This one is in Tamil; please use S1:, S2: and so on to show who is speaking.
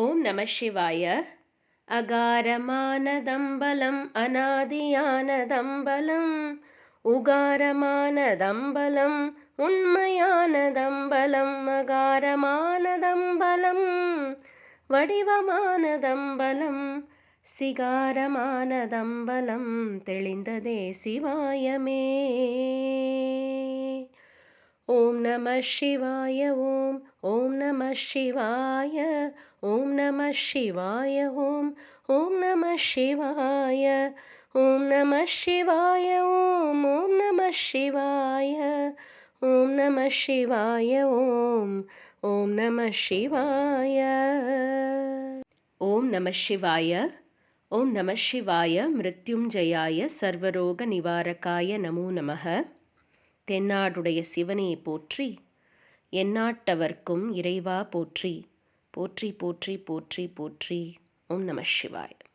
S1: ஓம் நம சிவாய. அகாரமானதம்பலம் அநாதியானதம்பலம் உகாரமானதம்பலம் உண்மையானதம்பலம் அகாரமானதம்பலம் வடிவமானதம்பலம் சிகாரமானதம்பலம் தெளிந்ததே சிவாயமே. नमः शिवाय ॐ ॐ नमः शिवाय ॐ नमः शिवाय ॐ ॐ नमः शिवाय ॐ नमः शिवाय ॐ ॐ नमः शिवाय ॐ नमः शिवाय ॐ ॐ नमः शिवाय। ॐ नमः शिवाय ॐ नमः शिवाय मृत्युञ्जयाय सर्वरोगनिवारकाय नमो नमः। தென்னாடுடைய சிவனையை போற்றி எந்நாட்டவர்க்கும் இறைவா போற்றி போற்றி போற்றி போற்றி போற்றி ஓம் நம சிவாய்.